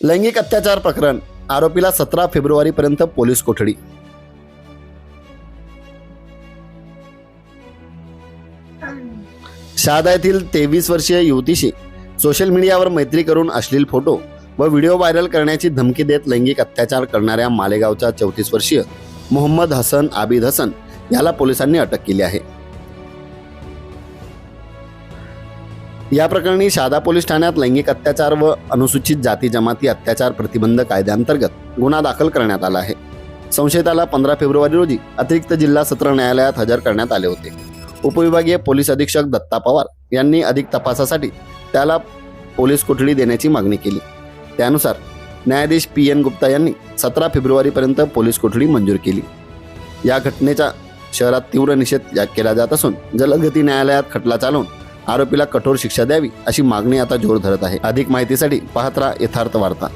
लैंगिक अत्याचार प्रकरण आरोपीला सतरा फेब्रुवारीपर्यंत पोलीस कोठडी. शहादा येथील तेवीस वर्षीय युवतीशी सोशल मीडियावर मैत्री करून अश्लील फोटो व व्हिडिओ व्हायरल करण्याची धमकी देत लैंगिक अत्याचार करणाऱ्या मालेगावचा चौतीस वर्षीय मोहम्मद हसन आबिद हसन याला पोलिसांनी अटक केली आहे. या प्रकरणी शहादा पोलीस ठाण्यात लैंगिक अत्याचार व अनुसूचित जाती जमाती अत्याचार प्रतिबंध कायद्याअंतर्गत गुन्हा दाखल करण्यात आला आहे. संशयिताला पंधरा फेब्रुवारी रोजी अतिरिक्त जिल्हा सत्र न्यायालयात हजर करण्यात आले होते. उपविभागीय पोलीस अधीक्षक दत्ता पवार यांनी अधिक तपासासाठी त्याला पोलीस कोठडी देण्याची मागणी केली. त्यानुसार न्यायाधीश पी एन गुप्ता यांनी सतरा फेब्रुवारीपर्यंत पोलीस कोठडी मंजूर केली. या घटनेचा शहरात तीव्र निषेध केला जात असून जलदगती न्यायालयात खटला चालवून आरोपीला कठोर शिक्षा द्यावी अशी मागणी आता जोर धरत आहे. अधिक माहितीसाठी पाहत राहा यथार्थ वार्ता.